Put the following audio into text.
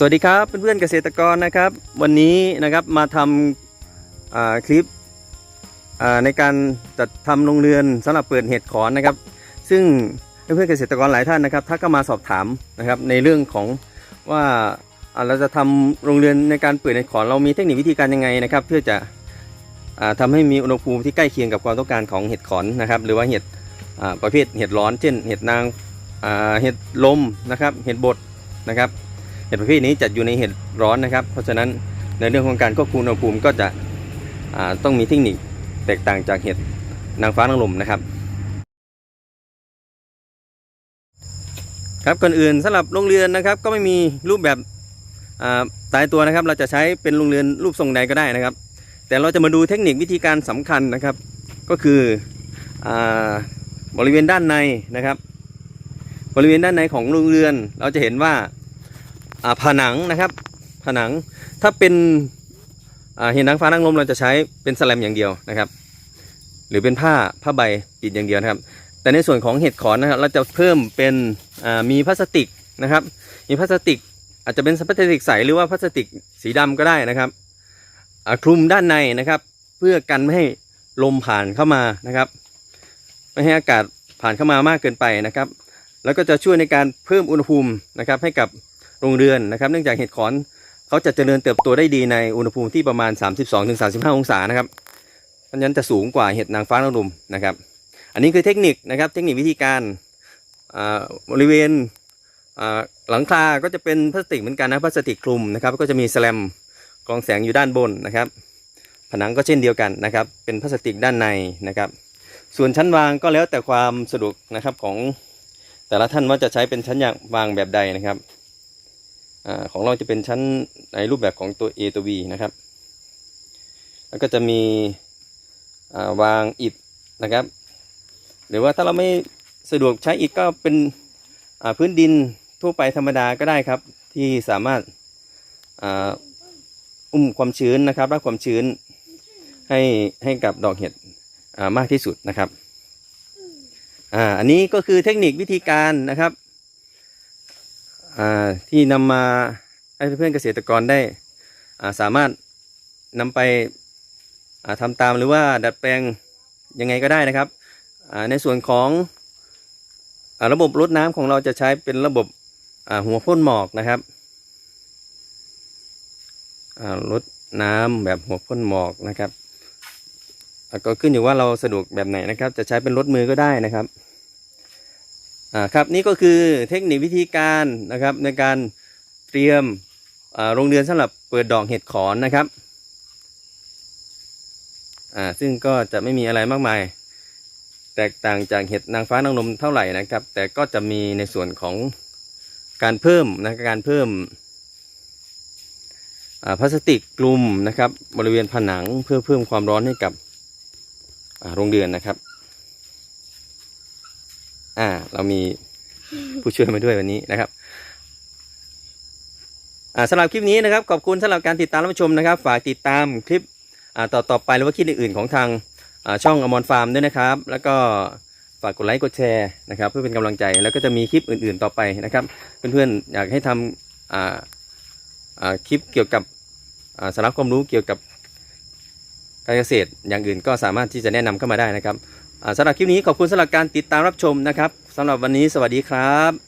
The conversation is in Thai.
สวัสดีครับเพื่อนๆเกษตรกรนะครับ วันนี้นะครับมาทำคลิปในการจัดทำโรงเรือนสำหรับเปิดเห็ดขอนนะครับ ซึ่งเพื่อนๆเกษตรกรหลายท่านนะครับถ้าก็มาสอบถามนะครับในเรื่องของว่าเราจะทำโรงเรือนในการเปิดเห็ดขอนเรามีเทคนิควิธีการยังไงนะครับ เพื่อจะอ่าทำให้มีอุณหภูมิที่ใกล้เคียงกับความต้องการของเห็ดขอนนะครับ หรือว่าเห็ดประเภทเห็ดร้อนเช่น เห็ดนางเห็ดลมนะครับเห็ดบดนะครับ เห็ดประเภทนี้จัดอยู่ในเห็ดร้อนนะครับ เพราะฉะนั้นในเรื่องของการควบคุมอุณหภูมิก็จะต้องมีเทคนิคแตกต่างจากเห็ดนางฟ้านางลมนะครับ ครับก่อนอื่นสำหรับโรงเรือนนะครับ ก็ไม่มีรูปแบบตายตัวนะครับ เราจะใช้เป็นโรงเรือนรูปทรงใดก็ได้นะครับ แต่เราจะมาดูเทคนิควิธีการสำคัญนะครับ ก็คืออบริเวณด้านในนะครับ บริเวณด้านในของโรงเรือน เราจะเห็นว่า ผนังนะครับ ผนังถ้าเป็นอ่าเห็นนางฟ้านางลมเราจะใช้เป็นสแลมอย่างเดียวนะครับ หรือเป็นผ้าผ้าใบปิดอย่างเดียวนะครับ แต่ในส่วนของเห็ดขอนนะครับเราจะเพิ่มเป็นมีพลาสติกนะครับ มีพลาสติกอาจจะเป็นพลาสติกใสหรือว่าพลาสติกสีดำก็ได้นะครับคลุมด้านในนะครับ เพื่อกันไม่ให้ลมผ่านเข้ามานะครับไม่ให้อากาศผ่านเข้ามามากเกินไปนะครับ แล้วก็จะช่วยในการเพิ่มอุณหภูมินะครับให้กับ โรงเรือนนะครับเนื่องจากเห็ดขอนเขาจะเจริญเติบโตได้ดีในอุณหภูมิที่ประมาณ 32-35 องศานะครับเพราะฉะนั้นจะสูงกว่าเห็ดนางฟ้านางรมนะครับ อันนี้คือเทคนิคนะครับเทคนิควิธีการบริเวณหลังคาก็จะเป็นพลาสติกเหมือนกันนะพลาสติกคลุมนะครับก็จะมีแสลมกรองแสงอยู่ด้านบนนะครับ ผนังก็เช่นเดียวกันนะครับ เป็นพลาสติกด้านในนะครับ ส่วนชั้นวางก็แล้วแต่ความสะดวกนะครับของแต่ละท่านว่าจะใช้เป็นชั้นวางแบบใดนะครับ อของเราจะเป็นชั้นในรูปแบบของตัว A ตัว B นะครับ แล้วก็จะมีาวางอิฐนะครับ หรือว่าถ้าเราไม่สะดวกใช้อิฐก็เป็นพื้นดินทั่วไปธรรมดาก็ได้ครับ ที่สามารถอ,าอุ้มความชื้นนะครับรับความชื้นให้ให้กับดอกเห็ดามากที่สุดนะครับอ่าอันนี้ก็คือเทคนิควิธีการนะครับ ที่นำมาให้เพื่อนเกษตรกรได้สามารถนำไปอ่าทำตามหรือว่าดัดแปลงยังไงก็ได้นะครับ ในส่วนของอระบบรดน้ำของเราจะใช้เป็นระบบหัวพ่นหมอกนะครับรดน้ำแบบหัวพ่นหมอกนะครับก็ขึ้นอยู่ว่าเราสะดวกแบบไหนนะครับ จะใช้เป็นรถมือก็ได้นะครับ อ่าครับนี่ก็คือเทคนิควิธีการนะครับในการเตรียมอ่าโรงเรือนสำหรับเปิดดอกเห็ดขอนนะครับอ่าซึ่งก็จะไม่มีอะไรมากมาย แตกต่างจากเห็ดนางฟ้านางลมเท่าไหร่นะครับ แต่ก็จะมีในส่วนของการเพิ่มนะการเพิ่มอ่าพลาสติกกลุ่มนะครับ บริเวณผนังเพื่อเพิ่มความร้อนให้กับอ่าโรงเรือนนะครับ อ่า เรามีผู้ช่วยมาด้วยวันนี้นะครับอ่าสำหรับคลิปนี้นะครับขอบคุณสำหรับการติดตามรับชมนะครับ ฝากติดตามคลิปอ่าต่อต่อไปหรือว่าคลิปอื่นๆของทางอ่าช่องอมรฟาร์มด้วยนะครับ แล้วก็ฝากกดไลค์กดแชร์นะครับ เพื่อเป็นกำลังใจแล้วก็จะมีคลิปอื่นๆต่อไปนะครับ เพื่อนๆอยากให้ทำอ่าอ่าคลิปเกี่ยวกับอ่าสาระความรู้เกี่ยวกับการเกษตรอย่างอื่นก็สามารถที่จะแนะนำเข้ามาได้นะครับ สำหรับคลิปนี้ขอบคุณสำหรับการติดตามรับชมนะครับสำหรับวันนี้สวัสดีครับ